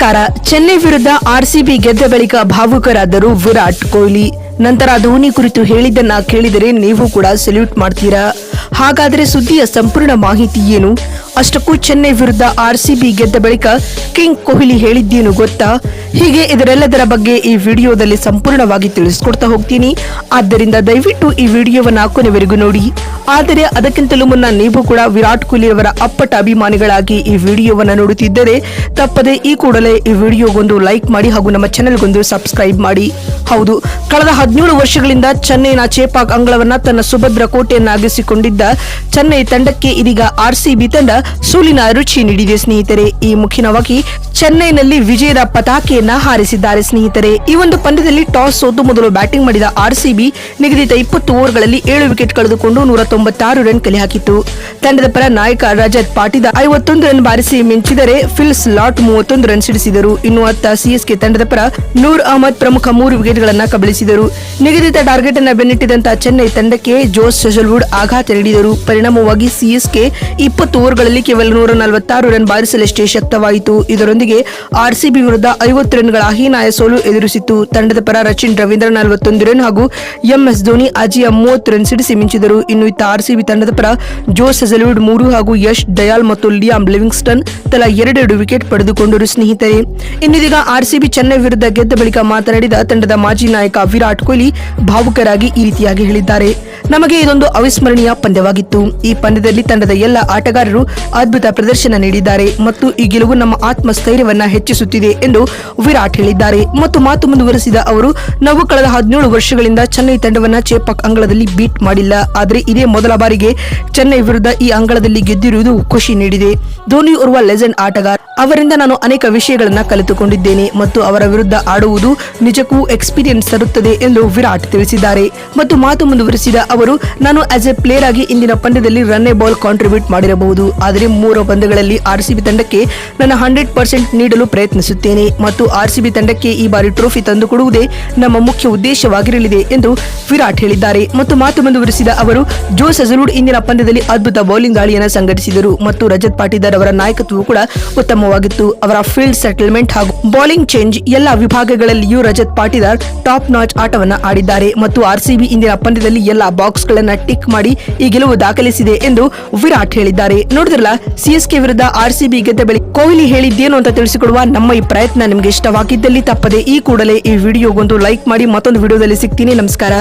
ನಮಸ್ಕಾರ ಚೆನ್ನೈ ವಿರುದ್ಧ ಆರ್ಸಿಬಿ ಗೆದ್ದ ಬಳಿಕ ಭಾವುಕರಾದರು ವಿರಾಟ್ ಕೊಹ್ಲಿ. ನಂತರ ಧೋನಿ ಕುರಿತು ಹೇಳಿದ್ದನ್ನ ಕೇಳಿದರೆ ನೀವು ಕೂಡ ಸೆಲ್ಯೂಟ್ ಮಾಡ್ತೀರಾ? ಹಾಗಾದರೆ ಸುದ್ದಿಯ ಸಂಪೂರ್ಣ ಮಾಹಿತಿ ಏನು? ಅಷ್ಟಕ್ಕೂ ಚೆನ್ನೈ ವಿರುದ್ಧ ಆರ್ಸಿಬಿ ಗೆದ್ದ ಬಳಿಕ ಕಿಂಗ್ ಕೊಹ್ಲಿ ಹೇಳಿದ್ದೇನು ಗೊತ್ತಾ? ಹೀಗೆ ಇದರೆಲ್ಲದರ ಬಗ್ಗೆ ಈ ವಿಡಿಯೋದಲ್ಲಿ ಸಂಪೂರ್ಣವಾಗಿ ತಿಳಿಸ್ಕೊಡ್ತಾ ಹೋಗ್ತೀನಿ. ಆದ್ದರಿಂದ ದಯವಿಟ್ಟು ಈ ವಿಡಿಯೋವನ್ನು ಕೊನೆವರೆಗೂ ನೋಡಿ. ಆದರೆ ಅದಕ್ಕಿಂತಲೂ ಮುನ್ನ ನೀವು ಕೂಡ ವಿರಾಟ್ ಕೊಹ್ಲಿ ಅವರ ಅಪ್ಪಟ ಅಭಿಮಾನಿಗಳಾಗಿ ಈ ವಿಡಿಯೋವನ್ನು ನೋಡುತ್ತಿದ್ದರೆ ತಪ್ಪದೆ ಈ ಕೂಡಲೇ ಈ ವಿಡಿಯೋಗೊಂದು ಲೈಕ್ ಮಾಡಿ ಹಾಗೂ ನಮ್ಮ ಚಾನೆಲ್ಗೊಂದು ಸಬ್ಸ್ಕ್ರೈಬ್ ಮಾಡಿ. ಹೌದು. ಕಳೆದ ಹದಿನೇಳು ವರ್ಷಗಳಿಂದ ಚೆನ್ನೈನ ಚೇಪಾಕ್ ಅಂಗಳವನ್ನ ತನ್ನ ಸುಭದ್ರ ಕೋಟೆಯನ್ನಾಗಿಸಿಕೊಂಡಿದ್ದ ಚೆನ್ನೈ ತಂಡಕ್ಕೆ ಇದೀಗ ಆರ್ಸಿಬಿ ತಂಡ ಸೋಲಿನ ರುಚಿ ನೀಡಿದೆ ಸ್ನೇಹಿತರೆ. ಈ ಮುಖಿನವಾಗಿ ಚೆನ್ನೈನಲ್ಲಿ ವಿಜಯದ ಪತಾಕೆಯನ್ನ ಹಾರಿಸಿದ್ದಾರೆ ಸ್ನೇಹಿತರೆ. ಈ ಒಂದು ಪಂದ್ಯದಲ್ಲಿ ಟಾಸ್ ಸೋತು ಮೊದಲು ಬ್ಯಾಟಿಂಗ್ ಮಾಡಿದ ಆರ್ಸಿಬಿ ನಿಗದಿತ ಇಪ್ಪತ್ತು ಓವರ್ಗಳಲ್ಲಿ ಏಳು ವಿಕೆಟ್ ಕಳೆದುಕೊಂಡು ನೂರ ತೊಂಬತ್ತಾರು ರನ್ ಕಲೆ ಹಾಕಿತ್ತು. ತಂಡದ ಪರ ನಾಯಕ ರಜತ್ ಪಾಟಿದ ಐವತ್ತೊಂದು ರನ್ ಬಾರಿಸಿ ಮಿಂಚಿದರೆ ಫಿಲ್ಸ್ ಲಾಟ್ ಮೂವತ್ತೊಂದು ರನ್ ಸಿಡಿಸಿದರು. ಇನ್ನು ಅತ್ತ ಸಿಎಸ್ಕೆ ತಂಡದ ಪರ ನೂರ್ ಅಹಮದ್ ಪ್ರಮುಖ ಮೂರು ವಿಕೆಟ್ಗಳನ್ನು ಕಬಳಿಸಿದರು. ನಿಗದಿತ ಟಾರ್ಗೆಟ್ ಅನ್ನು ಬೆನ್ನಿಟ್ಟಿದಂತಹ ಚೆನ್ನೈ ತಂಡಕ್ಕೆ ಜೋಸ್ ಶೆಜಲ್ವುಡ್ ಆಘಾತ ನೀಡಿದರು. ಪರಿಣಾಮವಾಗಿ ಸಿಎಸ್ಕೆ ಇಪ್ಪತ್ತು ಓವರ್ಗಳಲ್ಲಿ ಕೇವಲ ನೂರ ನಲವತ್ತಾರು ರನ್ ಬಾರಿಸಲಷ್ಟೇ ಶಕ್ತವಾಯಿತು. ಇದರೊಂದಿಗೆ ಆರ್ಸಿಬಿ ವಿರುದ್ಧ ಐವತ್ತು ರನ್ಗಳ ಹೀನಾಯ ಸೋಲು ಎದುರಿಸಿತ್ತು. ತಂಡದ ಪರ ರಚಿನ್ ರವೀಂದ್ರ ನಲವತ್ತೊಂದು ರನ್ ಹಾಗೂ ಎಂಎಸ್ ಧೋನಿ ಅಜಿಯ ಮೂವತ್ತು ರನ್ ಸಿಡಿಸಿ ಮಿಂಚಿದರು. ಇನ್ನು ಇತ್ತ ಆರ್ಸಿಬಿ ತಂಡದ ಪರ ಜೋಸ್ ಹೆಸಲ್ವುಡ್ ಮೂರು ಹಾಗೂ ಯಶ್ ದಯಾಲ್ ಮತ್ತು ಲಿಯಾಮ್ ಲಿವಿಂಗ್ಸ್ಟನ್ ತಲಾ ಎರಡೆರಡು ವಿಕೆಟ್ ಪಡೆದುಕೊಂಡರು. ಸ್ನೇಹಿತರೆ, ಇನ್ನಿದೀಗ ಆರ್ಸಿಬಿ ಚೆನ್ನೈ ವಿರುದ್ಧ ಗೆದ್ದ ಬಳಿಕ ಮಾತನಾಡಿದ ತಂಡದ ಮಾಜಿ ನಾಯಕ ವಿರಾಟ್ ಕೊಹ್ಲಿ ಭಾವುಕರಾಗಿ ಈ ರೀತಿಯಾಗಿ ಹೇಳಿದ್ದಾರೆ. ನಮಗೆ ಇದೊಂದು ಅವಿಸ್ಮರಣೀಯ ಪಂದ್ಯವಾಗಿತ್ತು. ಈ ಪಂದ್ಯದಲ್ಲಿ ತಂಡದ ಎಲ್ಲ ಆಟಗಾರರು ಅದ್ಭುತ ಪ್ರದರ್ಶನ ನೀಡಿದ್ದಾರೆ ಮತ್ತು ಈ ಗೆಲುವು ನಮ್ಮ ಆತ್ಮಸ್ಥೈರ್ಯವನ್ನ ಹೆಚ್ಚಿಸುತ್ತಿದೆ ಎಂದು ವಿರಾಟ್ ಹೇಳಿದ್ದಾರೆ. ಮತ್ತು ಮಾತು ಮುಂದುವರೆಸಿದ ಅವರು, ನಾವು ಕಳೆದ ಹದಿನೇಳು ವರ್ಷಗಳಿಂದ ಚೆನ್ನೈ ತಂಡವನ್ನ ಚೇಪಕ್ ಅಂಗಳದಲ್ಲಿ ಬೀಟ್ ಮಾಡಿಲ್ಲ. ಆದರೆ ಇದೇ ಮೊದಲ ಬಾರಿಗೆ ಚೆನ್ನೈ ವಿರುದ್ಧ ಈ ಅಂಗಳದಲ್ಲಿ ಗೆದ್ದಿರುವುದು ಖುಷಿ ನೀಡಿದೆ. ಧೋನಿ ಓರ್ವ ಲೆಜೆಂಡ್ ಆಟಗಾರ. ಅವರಿಂದ ನಾನು ಅನೇಕ ವಿಷಯಗಳನ್ನ ಕಲಿತುಕೊಂಡಿದ್ದೇನೆ ಮತ್ತು ಅವರ ವಿರುದ್ಧ ಆಡುವುದು ನಿಜಕ್ಕೂ ಎಕ್ಸ್ಪೀರಿಯನ್ಸ್ ತರುತ್ತದೆ ಎಂದು ವಿರಾಟ್ ತಿಳಿಸಿದ್ದಾರೆ. ಮತ್ತು ಮಾತು ಮುಂದುವರೆಸಿದ ಅವರು, ನಾನು ಆಸ್ ಎ ಪ್ಲೇಯರ್ ಆಗಿ ಇಂದಿನ ಪಂದ್ಯದಲ್ಲಿ ರನ್ನೇ ಬಾಲ್ ಕಾಂಟ್ರಿಬ್ಯೂಟ್ ಮಾಡಿರಬಹುದು. ಆದರೆ ಮೂರು ಪಂದ್ಯಗಳಲ್ಲಿ ಆರ್ಸಿಬಿ ತಂಡಕ್ಕೆ ನನ್ನ ಹಂಡ್ರೆಡ್ ಪರ್ಸೆಂಟ್ ನೀಡಲು ಪ್ರಯತ್ನಿಸುತ್ತೇನೆ ಮತ್ತು ಆರ್ಸಿಬಿ ತಂಡಕ್ಕೆ ಈ ಬಾರಿ ಟ್ರೋಫಿ ತಂದುಕೊಡುವುದೇ ನಮ್ಮ ಮುಖ್ಯ ಉದ್ದೇಶವಾಗಿರಲಿದೆ ಎಂದು ವಿರಾಟ್ ಹೇಳಿದ್ದಾರೆ. ಮತ್ತು ಮಾತು ಮುಂದುವರಿಸಿದ ಅವರು ಜೋಸ್ ಅಜರುಡ್ ಇಂದಿನ ಪಂದ್ಯದಲ್ಲಿ ಅದ್ಭುತ ಬೌಲಿಂಗ್ ದಾಳಿಯನ್ನು ಸಂಘಟಿಸಿದರು ಮತ್ತು ರಜತ್ ಪಾಟೀದಾರ್ ಅವರ ನಾಯಕತ್ವವು ಕೂಡ ಉತ್ತಮವಾಗಿತ್ತು. ಅವರ ಫೀಲ್ಡ್ ಸೆಟಲ್ಮೆಂಟ್ ಹಾಗೂ ಬೌಲಿಂಗ್ ಚೇಂಜ್ ಎಲ್ಲ ವಿಭಾಗಗಳಲ್ಲಿಯೂ ರಜತ್ ಪಾಟೀದಾರ್ ಟಾಪ್ ನಾಚ್ ಆಟವನ್ನು ಆಡಿದ್ದಾರೆ ಮತ್ತು ಆರ್ಸಿಬಿ ಇಂದಿನ ಪಂದ್ಯದಲ್ಲಿ ಎಲ್ಲ ಬಾಕ್ಸ್ ಗಳನ್ನ ಟಿಕ್ ಮಾಡಿ ಈ ಗೆಲುವು ದಾಖಲಿಸಿದೆ ಎಂದು ವಿರಾಟ್ ಹೇಳಿದ್ದಾರೆ. ನೋಡಿದ್ರಲ್ಲ ಸಿಎಸ್ಕೆ ವಿರುದ್ಧ ಆರ್ಸಿಬಿ ಗೆದ್ದ ಬಳಿ ಕೊಹ್ಲಿ ಹೇಳಿದ್ದೇನು ಅಂತ ತಿಳಿಸಿಕೊಡುವ ನಮ್ಮ ಈ ಪ್ರಯತ್ನ ನಿಮಗೆ ಇಷ್ಟವಾಗಿದ್ದಲ್ಲಿ ತಪ್ಪದೆ ಈ ಕೂಡಲೇ ಈ ವಿಡಿಯೋಗೊಂದು ಲೈಕ್ ಮಾಡಿ ಮತ್ತೊಂದು ವಿಡಿಯೋದಲ್ಲಿ ಸಿಗ್ತೀನಿ. ನಮಸ್ಕಾರ.